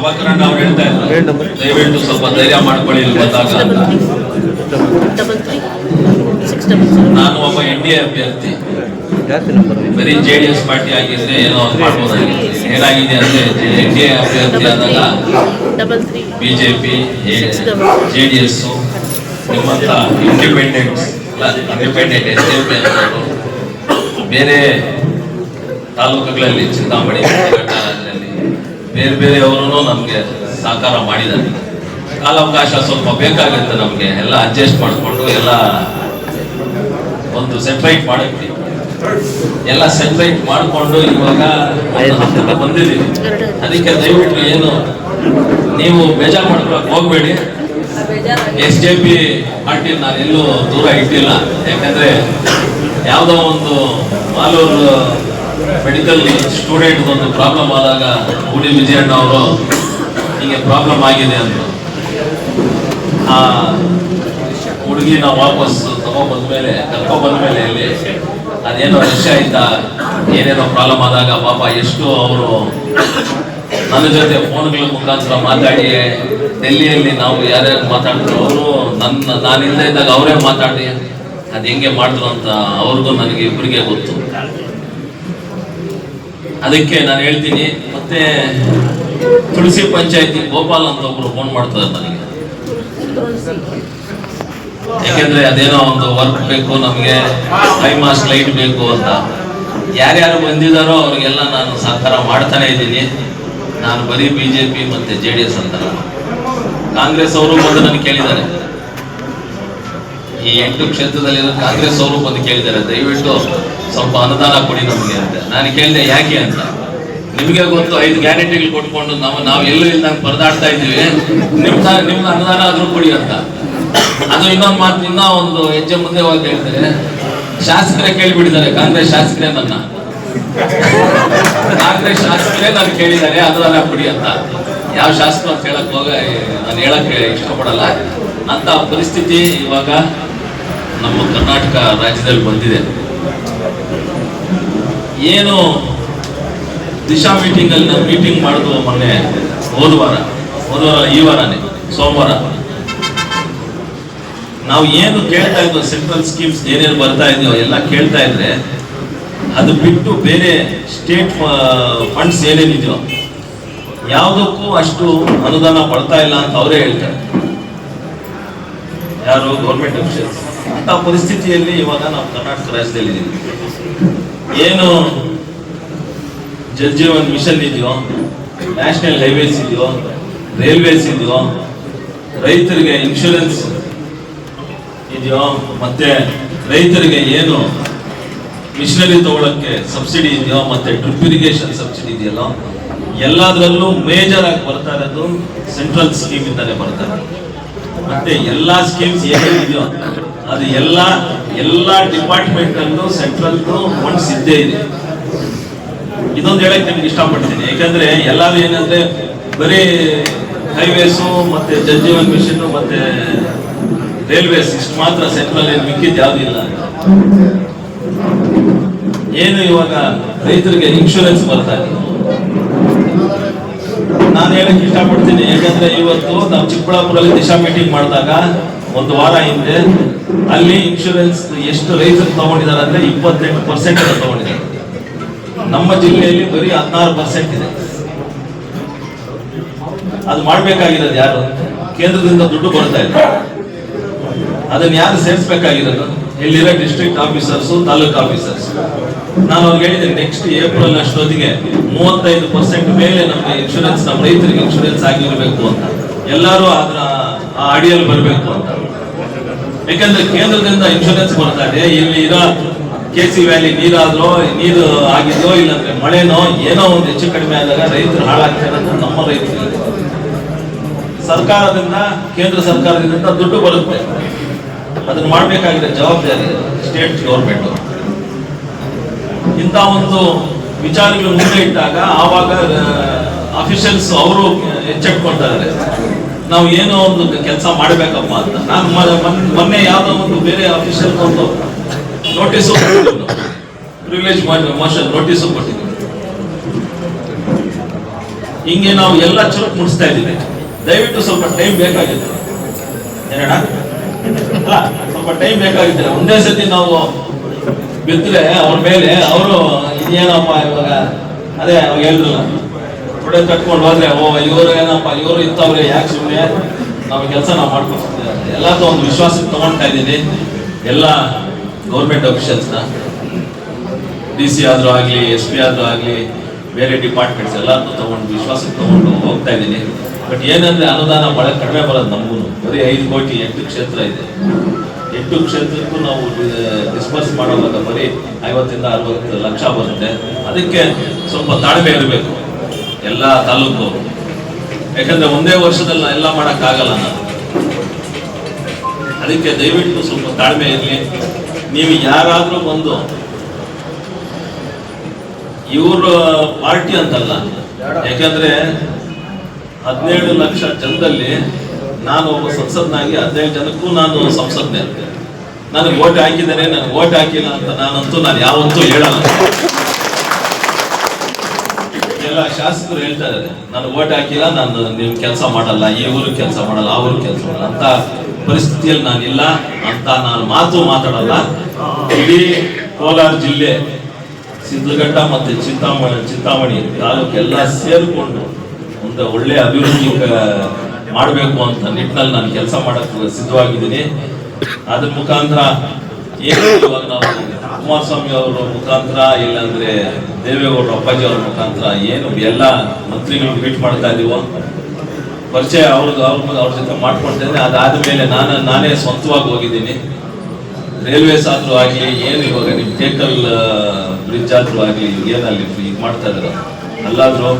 ಪ್ರಭಾಕರಣ್ಣ ಅವ್ರು ಹೇಳ್ತಾ ಇದ್ರು. ಹೇಳಿ ದಯವಿಟ್ಟು ಸ್ವಲ್ಪ ಧೈರ್ಯ ಮಾಡ್ಕೊಳ್ಳಿ ಜೀರೋ ನಾನು ಒಬ್ಬ ಎನ್ ಡಿ ಎ ಅಭ್ಯರ್ಥಿ. ಬರೀ ಜೆ ಡಿ ಎಸ್ ಪಾರ್ಟಿ ಆಗಿದ್ರೆ ಏನೋ ಮಾಡ್ಬೋದಾಗಿತ್ತು ಏನಾಗಿದೆ ಅಂದ್ರೆ ಎನ್ ಡಿ ಎ ಅಭ್ಯರ್ಥಿ ಆದಾಗ ಬಿಜೆಪಿ ಜೆ ಡಿ ಎಸ್ ನಿಮ್ಮಂತ independent independent S D P ಬೇರೆ ತಾಲೂಕುಗಳಲ್ಲಿ ಚಿಂತಾಮಣಿ ಘಟ್ಟದಲ್ಲಿ ಬೇರೆ ಬೇರೆಯವರು ನಮಗೆ ಸಹಕಾರ ಮಾಡಿದ್ದಾರೆ. ಕಾಲಾವಕಾಶ ಸ್ವಲ್ಪ ಬೇಕಾಗುತ್ತೆ ನಮಗೆ. ಎಲ್ಲ ಅಡ್ಜಸ್ಟ್ ಮಾಡಿಕೊಂಡು ಎಲ್ಲ ಒಂದು ಸೆಪ್ರೈಟ್ ಮಾಡಕ್ಕೆ. ಎಲ್ಲ ಸೆಪ್ರೈಟ್ ಮಾಡಿಕೊಂಡು ಇವಾಗ ಬಂದಿದ್ದೀವಿ. ಅದಕ್ಕೆ ದಯವಿಟ್ಟು ಏನು ನೀವು ಬೇಜಾರು ಮಾಡ್ಕೊಳಕ್ ಹೋಗ್ಬೇಡಿ. ಎಸ್ ಜೆ ಪಿ ಪಾರ್ಟಿ ನಾನು ಎಲ್ಲೂ ದೂರ ಇಟ್ಟಿಲ್ಲ. ಯಾಕಂದ್ರೆ ಯಾವುದೋ ಒಂದು ಮಾಲೂರು ಮೆಡಿಕಲ್ ಸ್ಟೂಡೆಂಟ್ ಒಂದು ಪ್ರಾಬ್ಲಮ್ ಆದಾಗ ಗುಡಿ ವಿಜಯಣ್ಣ ಅವರು, ಹೀಗೆ ಪ್ರಾಬ್ಲಮ್ ಆಗಿದೆ ಅಂತ. ಆ ಹುಡುಗಿನ ವಾಪಸ್ ತಗೊಂಡ್ ಮೇಲೆ ಕರ್ಕೊಂಡ್ ಬಂದ್ಮೇಲೆ ಇಲ್ಲಿ ಅದೇನೋ ರಶ್ ಇದ್ದ ಏನೇನೋ ಪ್ರಾಬ್ಲಮ್ ಆದಾಗ ಪಾಪ ಎಷ್ಟು ಅವರು ನನ್ನ ಜೊತೆ ಫೋನ್ಗಳ ಮುಖಾಂತರ ಮಾತಾಡಿ ಡೆಲ್ಲಿಯಲ್ಲಿ ನಾವು ಯಾರ್ಯಾರು ಮಾತಾಡಿದ್ರು, ಅವರು ನನ್ನ ನಾನು ಇಲ್ಲದೆ ಇದ್ದಾಗ ಅವರೇ ಮಾತಾಡಿ, ಅದು ಹೆಂಗೆ ಮಾಡಿದ್ರು? ಅಂತ ಅವ್ರಿಗೂ ನನಗೆ ಇಬ್ಬರಿಗೆ ಗೊತ್ತು. ಅದಕ್ಕೆ ನಾನು ಹೇಳ್ತೀನಿ, ಮತ್ತೆ ತುಳಸಿ ಪಂಚಾಯತಿ ಗೋಪಾಲ್ ಅಂತ ಒಬ್ರು ಫೋನ್ ಮಾಡ್ತಾರೆ ನನಗೆ. ಯಾಕೆಂದ್ರೆ ಅದೇನೋ ಒಂದು ವರ್ಕ್ ಬೇಕು, ನಮಗೆ ಫೈವ್ ಮಾಸ್ ಲೈಟ್ ಬೇಕು ಅಂತ. ಯಾರ್ಯಾರು ಬಂದಿದಾರೋ ಅವ್ರಿಗೆಲ್ಲ ನಾನು ಸಹಕಾರ ಮಾಡ್ತಾನೆ ಇದ್ದೀನಿ. ನಾನು ಬರೀ ಬಿಜೆಪಿ ಮತ್ತೆ ಜೆ ಡಿ ಎಸ್ ಅಂತಲ್ಲ ಕಾಂಗ್ರೆಸ್ ಅವರು ಬಂದು ನನಗೆ ಕೇಳಿದ್ದಾರೆ. ಈ ಎಂಟು ಕ್ಷೇತ್ರದಲ್ಲಿರೋ ಕಾಂಗ್ರೆಸ್ ಅವರು ಬಂದು ಕೇಳಿದ್ದಾರೆ. ದಯವಿಟ್ಟು ಸ್ವಲ್ಪ ಅನುದಾನ ಕೊಡಿ ನಮಗೆ ಅಂತ. ನಾನು ಕೇಳಿದೆ, ಯಾಕೆ ಅಂತ? ನಿಮಗೆ ಗೊತ್ತು, ಐದು ಗ್ಯಾರಂಟಿಗಳು ಕೊಟ್ಕೊಂಡು ನಾವು ನಾವು ಎಲ್ಲೂ ಇಲ್ದಂಗೆ ಪರದಾಡ್ತಾ ಇದ್ದೀವಿ. ನಿಮ್ದ ನಿಮ್ಗೆ ಅನುದಾನ ಆದರೂ ಕೊಡಿ ಅಂತ. ಅದು ಇನ್ನೊಂದು ಮಾತು, ಇನ್ನೂ ಒಂದು ಹೆಜ್ಜೆ ಮುಂದೆ ಹೋಗಿ ಹೇಳ್ತಾರೆ ಶಾಸಕರೇ ಕೇಳಿಬಿಟ್ಟಿದ್ದಾರೆ, ಕಾಂಗ್ರೆಸ್ ಶಾಸಕರೇ ನನ್ನ. ಕಾಂಗ್ರೆಸ್ ಶಾಸಕರೇ ನಾನು ಕೇಳಿದ್ದಾರೆ, ಅನುದಾನ ಕೊಡಿ ಅಂತ. ಯಾವ ಶಾಸಕರು ಅಂತ ಹೇಳಕ್ ಹೋಗ, ನಾನು ಹೇಳಕ್ ಇಷ್ಟಪಡಲ್ಲ. ಅಂತ ಪರಿಸ್ಥಿತಿ ಇವಾಗ ನಮ್ಮ ಕರ್ನಾಟಕ ರಾಜ್ಯದಲ್ಲಿ ಬಂದಿದೆ. ಏನು ದಿಶಾ ಮೀಟಿಂಗ್ ಅಲ್ಲಿ ನಾವು ಮೀಟಿಂಗ್ ಮಾಡಿದ್ವು ಮೊನ್ನೆ ಹೋದ ವಾರ ಹೋದ ವಾರ, ಈ ವಾರನೇ, ಸೋಮವಾರ. ನಾವು ಏನು ಕೇಳ್ತಾ ಇದ್ವು ಸೆಂಟ್ರಲ್ ಸ್ಕೀಮ್ಸ್ ಏನೇನು ಬರ್ತಾ ಇದೆಯೋ ಎಲ್ಲ ಕೇಳ್ತಾ ಇದ್ರೆ ಅದು ಬಿಟ್ಟು ಬೇರೆ ಸ್ಟೇಟ್ ಫಂಡ್ಸ್ ಏನೇನಿದೆಯೋ, ಯಾವುದಕ್ಕೂ ಅಷ್ಟು ಅನುದಾನ ಬರ್ತಾ ಇಲ್ಲ ಅಂತ ಅವರೇ ಹೇಳ್ತಾರೆ. ಯಾರು ಗೌರ್ಮೆಂಟ್ ಅಂತ ಪರಿಸ್ಥಿತಿಯಲ್ಲಿ ಇವಾಗ ನಾವು ಕರ್ನಾಟಕ ರಾಜ್ಯದಲ್ಲಿ ಇದ್ದೀವಿ ಏನು ಜಲ್ ಜೀವನ್ ಮಿಷನ್ ಇದೆಯೋ ನ್ಯಾಷನಲ್ ಹೈವೇಸ್ ಇದೆಯೋ ರೈಲ್ವೇಸ್ ಇದೆಯೋ, ರೈತರಿಗೆ ಇನ್ಶೂರೆನ್ಸ್ ಇದೆಯೋ, ಮತ್ತೆ ರೈತರಿಗೆ ಏನು ಮಿಷನರಿ ತಗೊಳಕ್ಕೆ ಸಬ್ಸಿಡಿ ಇದೆಯೋ, ಮತ್ತೆ ಡ್ರಿಪ್ ಇರಿಗೇಷನ್ ಸಬ್ಸಿಡಿ ಇದೆಯಲ್ಲ, ಎಲ್ಲದರಲ್ಲೂ ಮೇಜರ್ ಆಗಿ ಬರ್ತಾ ಇರೋದು ಸೆಂಟ್ರಲ್ ಸ್ಕೀಮ್ ಇಂದಾನೆ ಬರ್ತಾರೆ ಮತ್ತೆ ಎಲ್ಲಾ ಸ್ಕೀಮ್ಸ್ ಏನೇನಿದೆಯೋ ಅದು ಎಲ್ಲ ಎಲ್ಲ ಡಿಪಾರ್ಟ್ಮೆಂಟ್ ಅಲ್ಲೂ ಸೆಂಟ್ರಲ್ ಫಂಡ್ಸ್ ಇದ್ದೇ ಇದೆ. ಇದೊಂದು ಹೇಳಕ್ ನಿಮ್ಗೆ ಇಷ್ಟಪಡ್ತೀನಿ. ಯಾಕಂದ್ರೆ ಎಲ್ಲಾರು ಏನಂದ್ರೆ ಬರೀ ಹೈವೇಸು ಮತ್ತೆ ಜಲ್ ಜೀವನ್ ಮಿಷನ್ ಮತ್ತೆ ರೈಲ್ವೇಸ್ ಇಷ್ಟು ಮಾತ್ರ ಸೆಂಟ್ರಲ್ ಏನು ಯಾವ್ದು ಇಲ್ಲ. ಏನು ಇವಾಗ ರೈತರಿಗೆ ಇನ್ಶೂರೆನ್ಸ್ ಬರ್ತಾ ಇದೆ ನಾನು ಹೇಳಕ್ ಇಷ್ಟಪಡ್ತೀನಿ. ಯಾಕಂದ್ರೆ ಇವತ್ತು ನಾವು ಚಿಕ್ಕಬಳ್ಳಾಪುರಲ್ಲಿ ದಿಶಾ ಮೀಟಿಂಗ್ ಮಾಡಿದಾಗ ಒಂದು ವಾರ ಹಿಂದೆ ಅಲ್ಲಿ ಇನ್ಶೂರೆನ್ಸ್ ಎಷ್ಟು ರೈತರು ತಗೊಂಡಿದ್ದಾರೆ ಅಂದ್ರೆ ಇಪ್ಪತ್ತೆಂಟು ಪರ್ಸೆಂಟ್ ತಗೊಂಡಿದ್ದಾರೆ. ನಮ್ಮ ಜಿಲ್ಲೆಯಲ್ಲಿ ಬರೀ ಹದಿನಾರು ಪರ್ಸೆಂಟ್ ಇದೆ. ಅದು ಮಾಡ್ಬೇಕಾಗಿರೋದು ಯಾರು? ಕೇಂದ್ರದಿಂದ ದುಡ್ಡು ಬರ್ತಾ ಇದೆ ಅದನ್ನ ಯಾರು ಸೇರಿಸಬೇಕಾಗಿರೋದು? ಇಲ್ಲಿರೋ ಡಿಸ್ಟ್ರಿಕ್ಟ್ ಆಫೀಸರ್ಸ್ ತಾಲೂಕ್ ಆಫೀಸರ್ಸ್ ನಾನು ಅವ್ರಿಗೆ ಹೇಳಿದೆ ನೆಕ್ಸ್ಟ್ ಏಪ್ರಿಲ್ ಅಷ್ಟೊತ್ತಿಗೆ ಮೂವತ್ತೈದು ಪರ್ಸೆಂಟ್ ಮೇಲೆ ನಮಗೆ ಇನ್ಶೂರೆನ್ಸ್ ನಮ್ಮ ರೈತರಿಗೆ ಇನ್ಶೂರೆನ್ಸ್ ಆಗಿರಬೇಕು ಅಂತ. ಎಲ್ಲರೂ ಅದರ ಆ ಅಡಿಯಲ್ಲಿ ಬರಬೇಕು ಅಂತ. ಯಾಕಂದ್ರೆ ಕೇಂದ್ರದಿಂದ ಇನ್ಶೂರೆನ್ಸ್ ಬರ್ತಾ ಇಲ್ಲಿ ಇರೋ ಕೆ ಸಿ ವ್ಯಾಲಿ ನೀರಾದ್ರೋ, ನೀರು ಆಗಿದ್ರೋ, ಇಲ್ಲಾಂದ್ರೆ ಮಳೆನೋ, ಏನೋ ಒಂದು ಹೆಚ್ಚು ಕಡಿಮೆ ಆದಾಗ ರೈತರು ಹಾಳಾಗ್ತಿರೋದು ನಮ್ಮ ರೈತರು ಸರ್ಕಾರದಿಂದ, ಕೇಂದ್ರ ಸರ್ಕಾರದಿಂದ ದುಡ್ಡು ಬರುತ್ತೆ. ಅದನ್ನ ಮಾಡಬೇಕಾಗಿದೆ ಜವಾಬ್ದಾರಿ ಸ್ಟೇಟ್ ಗೌರ್ಮೆಂಟ್ ಇಂಥ ಒಂದು ವಿಚಾರಗಳು ಮುಂದೆ ಇಟ್ಟಾಗ ಆವಾಗ ಅಫಿಷಿಯಲ್ಸ್ ಅವರು ಎಚ್ಚೆಟ್ಕೊಳ್ತಾ ಇದ್ದಾರೆ. ನಾವು ಏನೋ ಒಂದು ಕೆಲಸ ಮಾಡಬೇಕಪ್ಪ ಅಂತ. ನಾನು ಮೊನ್ನೆ ಯಾವುದೋ ಒಂದು ಬೇರೆ ಆಫೀಸರ್ ಒಂದು ನೋಟಿಸ್ ಪ್ರಿವಿಲೇಜ್ ಮೋಷನ್ ನೋಟಿಸ್ ಕೊಟ್ಟಿದ್ದೀನಿ ಹಿಂಗೆ ನಾವು ಎಲ್ಲ ಚುರುಕು ಮುಡಿಸ್ತಾ ಇದ್ದೀವಿ. ದಯವಿಟ್ಟು ಸ್ವಲ್ಪ ಟೈಮ್ ಬೇಕಾಗಿದೆ ಏನಣ್ಣ? ಸ್ವಲ್ಪ ಟೈಮ್ ಬೇಕಾಗಿದೆ ಒಂದೇ ಸತಿ ನಾವು ಬಿದ್ದರೆ ಅವ್ರ ಮೇಲೆ, ಅವರು, ಇದೇನಪ್ಪ ಇವಾಗ? ಅದೇ ಅವಾಗ ಹೇಳಿದ್ರಲ್ಲ. ಹೊಡೆ ಕಟ್ಕೊಂಡು ಹೋದ್ರೆ, ಓ, ಇವರು ಏನಪ್ಪ, ಇವರು ಇಂಥವ್ರೆ ಯಾಕೆ ಸುಮ್ಮನೆ ನಾವು ಕೆಲಸ ನಾವು ಮಾಡ್ಕೊಳ್ತೀವಿ ಎಲ್ಲದೂ ಒಂದು ವಿಶ್ವಾಸಕ್ಕೆ ತಗೊಳ್ತಾ ಇದ್ದೀನಿ. ಎಲ್ಲ ಗೌರ್ಮೆಂಟ್ ಅಫಿಷಿಯಲ್ಸ್ನ ಡಿ ಸಿ ಆದರೂ ಆಗಲಿ ಎಸ್ ಪಿ ಆದರೂ ಆಗಲಿ, ಬೇರೆ ಡಿಪಾರ್ಟ್ಮೆಂಟ್ಸ್ ಎಲ್ಲರನ್ನೂ ತೊಗೊಂಡು ವಿಶ್ವಾಸಕ್ಕೆ ತಗೊಂಡು ಹೋಗ್ತಾ ಇದ್ದೀನಿ. ಬಟ್ ಏನಂದ್ರೆ ಅನುದಾನ ಬಹಳ ಕಡಿಮೆ ಬರೋದು ನಮಗೂ ಬರೀ ಐದು ಕೋಟಿ ಎಂಟು ಕ್ಷೇತ್ರ ಇದೆ. ಎಂಟು ಕ್ಷೇತ್ರಕ್ಕೂ ನಾವು ಡಿಸ್ಪರ್ಸ್ ಮಾಡೋವಾಗ ಬರೀ ಐವತ್ತಿಂದ ಅರವತ್ತು ಲಕ್ಷ ಬರುತ್ತೆ. ಅದಕ್ಕೆ ಸ್ವಲ್ಪ ತಾಳ್ಮೆ ಇರಬೇಕು. ಎಲ್ಲ ತಾಲೂಕು. ಯಾಕಂದ್ರೆ ಒಂದೇ ವರ್ಷದಲ್ಲಿ ಎಲ್ಲ ಮಾಡೋಕ್ಕಾಗಲ್ಲ ನಾನು. ಅದಕ್ಕೆ ದಯವಿಟ್ಟು ಸ್ವಲ್ಪ ತಾಳ್ಮೆ ಇರಲಿ. ನೀವು ಯಾರಾದರೂ ಬಂದು ಇವ್ರ ಪಾರ್ಟಿ ಅಂತಲ್ಲ, ಯಾಕಂದ್ರೆ ಹದಿನೇಳು ಲಕ್ಷ ಜನದಲ್ಲಿ ನಾನು ಒಬ್ಬ ಸಂಸದ್ನಾಗಿ ಹದಿನೇಳು ಜನಕ್ಕೂ ನಾನು ಸಂಸದ್ನೇ ನನಗೆ ಓಟ್ ಹಾಕಿದ್ದೇನೆ ನನಗೆ ಓಟ್ ಹಾಕಿಲ್ಲ ಅಂತ ನಾನಂತೂ ನಾನು ಯಾವತ್ತೂ ಹೇಳಲ್ಲ. ಎಲ್ಲ ಶಾಸಕರು ಹೇಳ್ತಾ ಇದ್ದಾರೆ, ನಾನು ಓಟ್ ಹಾಕಿಲ್ಲ, ನಾನು ನೀವು ಕೆಲಸ ಮಾಡಲ್ಲ, ಈ ಊರು ಕೆಲಸ ಮಾಡಲ್ಲ, ಆ ಊರು ಕೆಲಸ ಮಾಡಲ್ಲ ಅಂತ ಪರಿಸ್ಥಿತಿಯಲ್ಲಿ ನಾನಿಲ್ಲ ಅಂತ ನಾನು ಮಾತು ಮಾತಾಡಲ್ಲ. ಇಡೀ ಕೋಲಾರ ಜಿಲ್ಲೆ ಸಿದ್ಧಘಟ್ಟ ಮತ್ತೆ ಚಿಂತಾಮಣಿ ಚಿಂತಾಮಣಿ ತಾಲೂಕೆಲ್ಲ ಸೇರಿಕೊಂಡು ಒಂದು ಒಳ್ಳೆ ಅಭಿವೃದ್ಧಿ ಮಾಡಬೇಕು ಅಂತ ನಿಟ್ಟಿನಲ್ಲಿ ನಾನು ಕೆಲಸ ಮಾಡಕ್ಕೆ ಸಿದ್ಧವಾಗಿದ್ದೀನಿ. ಅದ್ರ ಮುಖಾಂತರ ಏನು ಇವಾಗ ನಾವು ಕುಮಾರಸ್ವಾಮಿ ಅವರ ಮುಖಾಂತರ ಇಲ್ಲಾಂದ್ರೆ ದೇವೇಗೌಡರು ಅಪ್ಪಾಜಿ ಅವರ ಮುಖಾಂತರ ಏನು ಎಲ್ಲ ಮಂತ್ರಿಗಳು ಮೀಟ್ ಮಾಡ್ತಾ ಇದೀವೋ? ಪರಿಚಯ ಅವ್ರದ್ದು, ಅವ್ರ ಅವ್ರ ಜೊತೆ ಮಾಡ್ಕೊಳ್ತೇನೆ. ಅದಾದ ಮೇಲೆ ನಾನು, ನಾನೇ ಸ್ವಂತವಾಗಿ ಹೋಗಿದ್ದೀನಿ. ರೈಲ್ವೇಸ್ ಆದರೂ ಆಗಲಿ, ಏನು ಇವಾಗ ನಿಮ್ಮ ಟೇಕಲ್ ಬ್ರಿಡ್ಜ್ ಆದರೂ ಆಗಲಿ, ಏನಲ್ಲಿ ಈಗ ಮಾಡ್ತಾ ಇದ್ರು. ಅಲ್ಲಾದರೂ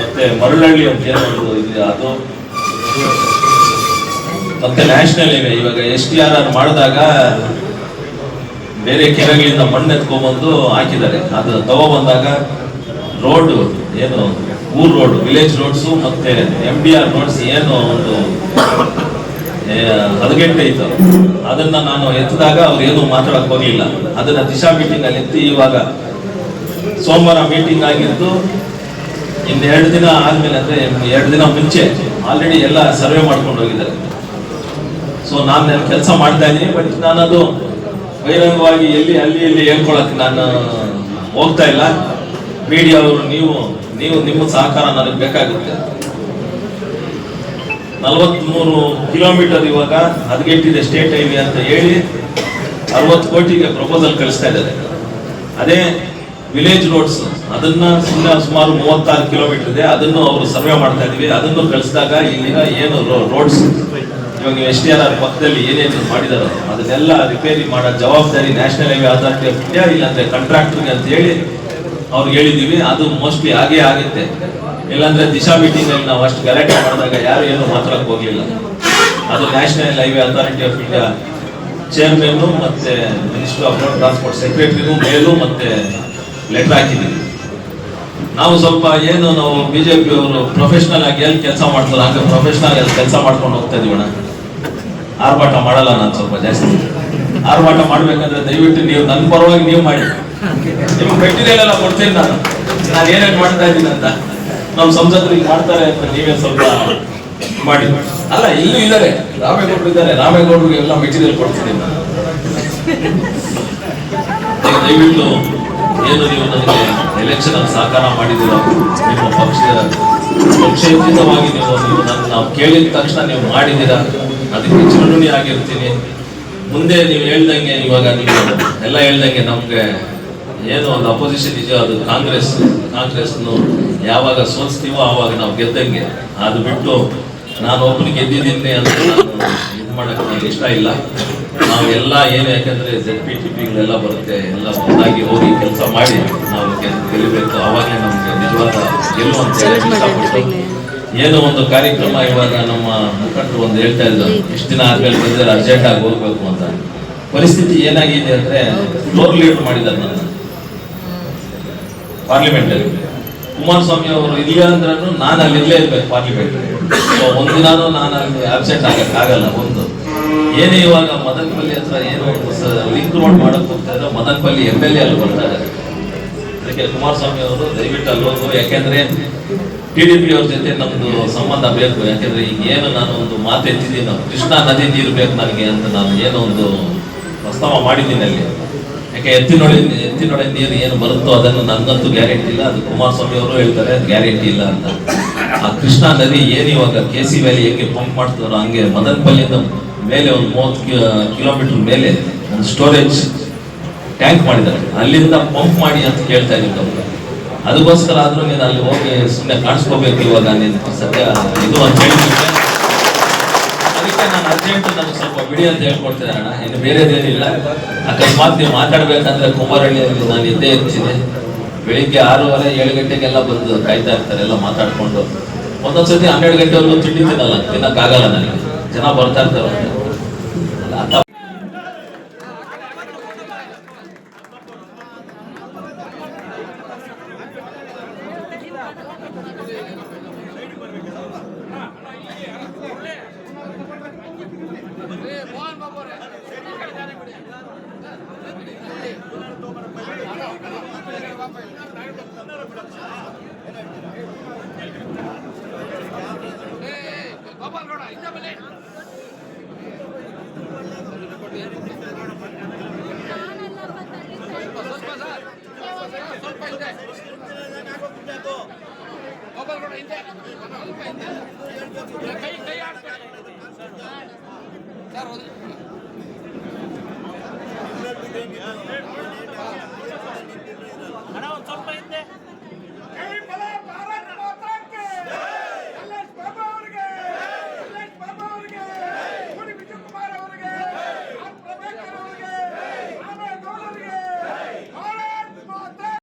ಮತ್ತೆ ಮರಳಹಳ್ಳಿ ಅಂತ ಏನೊಂದು ಇದೆ ಅದು. ಮತ್ತೆ ನ್ಯಾಷನಲ್ ಇವೆ ಇವಾಗ ಎಸ್ ಟಿ ಆರ್ ಆರ್ ಮಾಡಿದಾಗ ಬೇರೆ ಕೆರೆಗಳಿಂದ ಮಣ್ಣು ಎತ್ಕೊಂಡ್ಬಂದು ಹಾಕಿದ್ದಾರೆ. ಅದು ತಗೊಬಂದಾಗ ರೋಡ್ ಏನು, ಊರ್ ರೋಡ್, ವಿಲೇಜ್ ರೋಡ್ಸು ಮತ್ತೆ ಎಂ ಬಿ ಆರ್ ರೋಡ್ಸ್ ಏನು ಒಂದು ಹದಗೆಂಟೆ ಇತ್ತು. ಅದನ್ನ ನಾನು ಎತ್ತಿದಾಗ ಅವ್ರು ಏನು ಮಾತಾಡಕ್ ಹೋಗಿಲ್ಲ ಅದನ್ನ ದಿಶಾ ಮೀಟಿಂಗ್ ಅಲ್ಲಿ ಎತ್ತಿ ಇವಾಗ ಸೋಮವಾರ ಮೀಟಿಂಗ್ ಆಗಿದ್ದು ಎರಡು ದಿನ ಆದ್ಮೇಲೆ ಅಂದ್ರೆ ಎರಡು ದಿನ ಮುಂಚೆ ಆಲ್ರೆಡಿ ಎಲ್ಲ ಸರ್ವೆ ಮಾಡ್ಕೊಂಡು ಹೋಗಿದ್ದಾರೆ. ಸೊ ನಾನು ಕೆಲಸ ಮಾಡ್ತಾ ಇದ್ದೀನಿ ಬಟ್ ನಾನದು ಬಹಿರಂಗವಾಗಿ ಎಲ್ಲಿ ಅಲ್ಲಿ ಇಲ್ಲಿ ಹೇಳ್ಕೊಳಕ್ ನಾನು ಹೋಗ್ತಾ ಇಲ್ಲ. ಮೀಡಿಯಾ ಅವರು, ನೀವು ನೀವು ನಿಮ್ಮ ಸಹಕಾರ ನನಗೆ ಬೇಕಾಗುತ್ತೆ. ನಲವತ್ಮೂರು ಕಿಲೋಮೀಟರ್ ಇವಾಗ ಹದಗೆಟ್ಟಿದೆ ಸ್ಟೇಟ್ ಹೈವೇ ಅಂತ ಹೇಳಿ ಅರವತ್ತು ಕೋಟಿಗೆ ಪ್ರಪೋಸಲ್ ಕಳಿಸ್ತಾ ಇದ್ದಾರೆ. ಅದೇ ವಿಲೇಜ್ ರೋಡ್ಸ್ ಅದನ್ನ ಸುಮ್ಮನೆ ಸುಮಾರು ಮೂವತ್ತಾರು ಕಿಲೋಮೀಟರ್ ಇದೆ. ಅದನ್ನು ಅವರು ಸರ್ವೆ ಮಾಡ್ತಾ ಇದೀವಿ. ಅದನ್ನು ಕಳಿಸಿದಾಗ ಇಲ್ಲಿನ ಏನು ರೋಡ್ಸ್ ಇವಾಗ ನೀವು ಎಸ್ ಪಕ್ಕದಲ್ಲಿ ಏನೇನು ಮಾಡಿದಾರೋ ಅದನ್ನೆಲ್ಲ ರಿಪೇರಿ ಮಾಡೋ ಜವಾಬ್ದಾರಿ National Highway Authority of India ಇಲ್ಲಾಂದ್ರೆ ಕಾಂಟ್ರಾಕ್ಟರ್ಗೆ ಅಂತ ಹೇಳಿ ಅವ್ರಿಗೆ ಹೇಳಿದೀವಿ ಅದು ಮೋಸ್ಟ್ಲಿ ಹಾಗೇ ಆಗುತ್ತೆ. ಇಲ್ಲಾಂದ್ರೆ ದಿಶಾ ಮೀಟಿಂಗ್ ಅಲ್ಲಿ ನಾವು ಅಷ್ಟು ಗಲಾಟೆ ಮಾಡಿದಾಗ ಯಾರು ಏನು ಮಾತಾಡಕ್ಕೆ ಹೋಗಲಿಲ್ಲ. ಅದು National Highway Authority of India chairman ಮತ್ತೆ ಮಿನಿಸ್ಟರ್ ಆಫ್ ರೋಡ್ ಟ್ರಾನ್ಸ್ಪೋರ್ಟ್ ಸೆಕ್ರೆಟರಿಗೂ ಮೇಲೂ ಮತ್ತೆ ಲೆಟರ್ ಹಾಕಿದ್ದೀವಿ. ನಾವು ಸ್ವಲ್ಪ ಏನು, ನಾವು ಬಿಜೆಪಿ ಅವರು ಪ್ರೊಫೆಷನಲ್ ಆಗಿ ಎಲ್ಲಿ ಕೆಲಸ ಮಾಡ್ತಾರೆ, ಹಂಗೆ ಪ್ರೊಫೆಷನಲ್ ಆಗಿ ಕೆಲಸ ಮಾಡ್ಕೊಂಡು ಹೋಗ್ತಾ ಇದೀವಣ್ಣ ಆರ್ಭಾಟ ಮಾಡಲ್ಲ ನಾನು ಸ್ವಲ್ಪ ಜಾಸ್ತಿ. ಆರ್ಭಾಟ ಮಾಡ್ಬೇಕಂದ್ರೆ ದಯವಿಟ್ಟು ನೀವು ನನ್ನ ಪರವಾಗಿ ನೀವು ಮಾಡಿ. ನಿಮ್ಗೆ ಮೆಟೀರಿಯಲ್ ಎಲ್ಲ ಕೊಡ್ತೀನಿ ನಾನು. ನಾನು ಏನೇನು ಮಾಡ್ತಾ ಇದ್ದೀನಿ ಅಂತ. ನಮ್ಮ ಸಂಸದರು ಈಗ ಮಾಡ್ತಾರೆ ಅಂತ ನೀವೇ ಸ್ವಲ್ಪ ಮಾಡಿ. ಅಲ್ಲ, ಇಲ್ಲೂ ಇದ್ದಾರೆ ರಾಮೇಗೌಡರು ಇದ್ದಾರೆ ರಾಮೇಗೌಡರಿಗೆ ಎಲ್ಲ ಮೆಟೀರಿಯಲ್ ಕೊಡ್ತೀನಿ ನಾನು. ದಯವಿಟ್ಟು ಏನು ನೀವು ನನಗೆ ಎಲೆಕ್ಷನ್ ಸಹಕಾರ ಮಾಡಿದ್ದೀರಾ? ನಿಮ್ಮ ಪಕ್ಷದ ಪಕ್ಷ ನೀವು ನೀವು ನನ್ನ ನಾವು ಕೇಳಿದ ತಕ್ಷಣ ನೀವು ಮಾಡಿದ್ದೀರಾ? ಅದಕ್ಕೆ ಚಿರಋಣಿ ಆಗಿರ್ತೀನಿ. ಮುಂದೆ ನೀವು ಹೇಳ್ದಂಗೆ ಇವಾಗ ನೀವು ಎಲ್ಲ ಹೇಳ್ದಂಗೆ ನಮ್ಗೆ ಏನು ಒಂದು ಅಪೋಸಿಷನ್ ಇದೆಯೋ ಅದು ಕಾಂಗ್ರೆಸ್ ಕಾಂಗ್ರೆಸ್ನು ಯಾವಾಗ ಸೋಲ್ಸ್ತೀವೋ ಆವಾಗ ನಾವು ಗೆದ್ದಂಗೆ. ಅದು ಬಿಟ್ಟು ನಾನು ಒಬ್ಬನಿಗೆ ಗೆದ್ದಿದ್ದೀನಿ ಅಂತ ಇದು ಮಾಡಕ್ಕೆ ನನಗೆ ಇಷ್ಟ ಇಲ್ಲ. ನಾವು ಎಲ್ಲ ಏನು ಯಾಕಂದ್ರೆ ಜೆಡ್ ಪಿ ಟಿ ಪಿಗಳೆಲ್ಲ ಬರುತ್ತೆ ಎಲ್ಲ ಒಂದಾಗಿ ಹೋಗಿ ಕೆಲಸ ಮಾಡಿ ನಾವು ಗೆಲ್- ಗೆಲ್ಲಬೇಕು. ಆವಾಗಲೇ ನಮ್ಗೆ ನಿಜವಾದ ಹೇಳಕ್ ಇಷ್ಟಪಟ್ಟು ಏನೋ ಒಂದು ಕಾರ್ಯಕ್ರಮ ಇವಾಗ ನಮ್ಮ ಮುಖಂಡರು ಒಂದು ಹೇಳ್ತಾ ಇದ್ದರು ಇಷ್ಟು ದಿನ ಆದ್ಮೇಲೆ ಬಂದಿದ್ದಾರೆ ಅರ್ಜೆಂಟ್ ಆಗಿ ಹೋಗ್ಬೇಕು ಅಂತ. ಪರಿಸ್ಥಿತಿ ಏನಾಗಿದೆ ಅಂದ್ರೆ ಫ್ಲೋರ್ ಲೀಡ್ ಮಾಡಿದ್ದಾರೆ ನನ್ನ. ಪಾರ್ಲಿಮೆಂಟ್ ಅಲ್ಲಿ ಕುಮಾರಸ್ವಾಮಿ ಅವರು ಇಲ್ಲ ಅಂದ್ರೂ ನಾನು ಅಲ್ಲಿ ಇರ್ಲೇ ಇರ್ಬೇಕು ಪಾರ್ಲಿಮೆಂಟ್ ಒಂದು ಒಂದಿನಾನು ನಾನು ಅಲ್ಲಿ ಆಬ್ಸೆಂಟ್ ಆಗಕ್ಕೆ ಆಗಲ್ಲ ಒಂದು. ಏನೇ ಇವಾಗ ಮದನಪಲ್ಲಿ ಹತ್ರ ಏನು ಲಿಂಕ್ ರೋಡ್ ಮಾಡಕ್ ಹೋಗ್ತಾ ಇದ್ರೆ ಮದನಪಲ್ಲಿ ಎಂ ಎಲ್ ಎ ಅಲ್ಲಿ ಬರ್ತಾರೆ ಅದಕ್ಕೆ ಕುಮಾರಸ್ವಾಮಿ ಅವರು ದಯವಿಟ್ಟು ಅಲ್ಲಿ ಹೋಗು. ಯಾಕೆಂದ್ರೆ ಟಿ ಡಿ ಪಿ ಅವ್ರ ಜೊತೆ ನಮ್ದು ಸಂಬಂಧ ಬೇಕು. ಯಾಕಂದ್ರೆ ಈಗ ಏನು ನಾನು ಒಂದು ಮಾತು ಎತ್ತಿದ್ದೀನೋ ಕೃಷ್ಣಾ ನದಿ ನೀರು ಬೇಕು ನನಗೆ ಅಂತ ನಾನು ಏನೋ ಒಂದು ಪ್ರಸ್ತಾವ ಮಾಡಿದ್ದೀನಿ ಅಲ್ಲಿ. ಯಾಕೆ ಎತ್ತಿನೊಳೆ ಎತ್ತಿನೊಳೆ ನೀರು ಏನು ಬರುತ್ತೋ ಅದನ್ನು ನನಗಂತೂ ಗ್ಯಾರಂಟಿ ಇಲ್ಲ. ಅದು ಕುಮಾರಸ್ವಾಮಿ ಅವರು ಹೇಳ್ತಾರೆ ಗ್ಯಾರಂಟಿ ಇಲ್ಲ ಅಂತ. ಆ ಕೃಷ್ಣಾ ನದಿ ಏನು ಇವಾಗ ಕೆ ಸಿ ವ್ಯಾಲಿ ಹೇಗೆ ಪಂಪ್ ಮಾಡ್ತಾರೋ ಹಂಗೆ ಮದನಪಲ್ಲಿಯಿಂದ ಮೇಲೆ ಒಂದು ಮೂವತ್ತು ಕಿಲೋಮೀಟರ್ ಮೇಲೆ ಒಂದು ಸ್ಟೋರೇಜ್ ಟ್ಯಾಂಕ್ ಮಾಡಿದ್ದಾರೆ. ಅಲ್ಲಿಂದ ಪಂಪ್ ಮಾಡಿ ಅಂತ ಕೇಳ್ತಾ ಇದ್ದೀನಿ ಅದಕ್ಕೋಸ್ಕರ ಆದರೂ ನೀನು ಅಲ್ಲಿ ಹೋಗಿ ಸುಮ್ಮನೆ ಕಾಣಿಸ್ಕೋಬೇಕು ಇವಾಗ ನೀನು ಸದ್ಯ. ಇದು ಅಂತ ಹೇಳಿದ್ರೆ ಅದಕ್ಕೆ ನಾನು ಅರ್ಜೆಂಟ್ ನನಗೆ ಸ್ವಲ್ಪ ಬಿಡಿ ಅಂತ ಹೇಳ್ಕೊಡ್ತೇನೆ ಅಣ್ಣ. ಇನ್ನು ಬೇರೆದೇನಿಲ್ಲ. ಅಕಸ್ಮಾತ್ ನೀವು ಮಾತಾಡ್ಬೇಕಂದ್ರೆ ಕುಮಾರಹಳ್ಳಿಯಲ್ಲಿ ನಾನು ಇದ್ದೇ ಇರ್ತೀನಿ. ಬೆಳಿಗ್ಗೆ ಆರೂವರೆ, ಏಳು ಗಂಟೆಗೆಲ್ಲ ಬಂದು ಕಾಯ್ತಾ ಇರ್ತಾರೆ, ಎಲ್ಲ ಮಾತಾಡ್ಕೊಂಡು. ಒಂದೊಂದ್ಸತಿ ಹನ್ನೆರಡು ಗಂಟೆವರೆಗೂ ತಿಂಡಿ ತಿನ್ನಲ್ಲ, ತಿನ್ನಕ್ಕಾಗಲ್ಲ ನನಗೆ. ಜನ ಬರ್ತಾ ಇರ್ತಾರೆ. ಸ್ವಲ್ಪ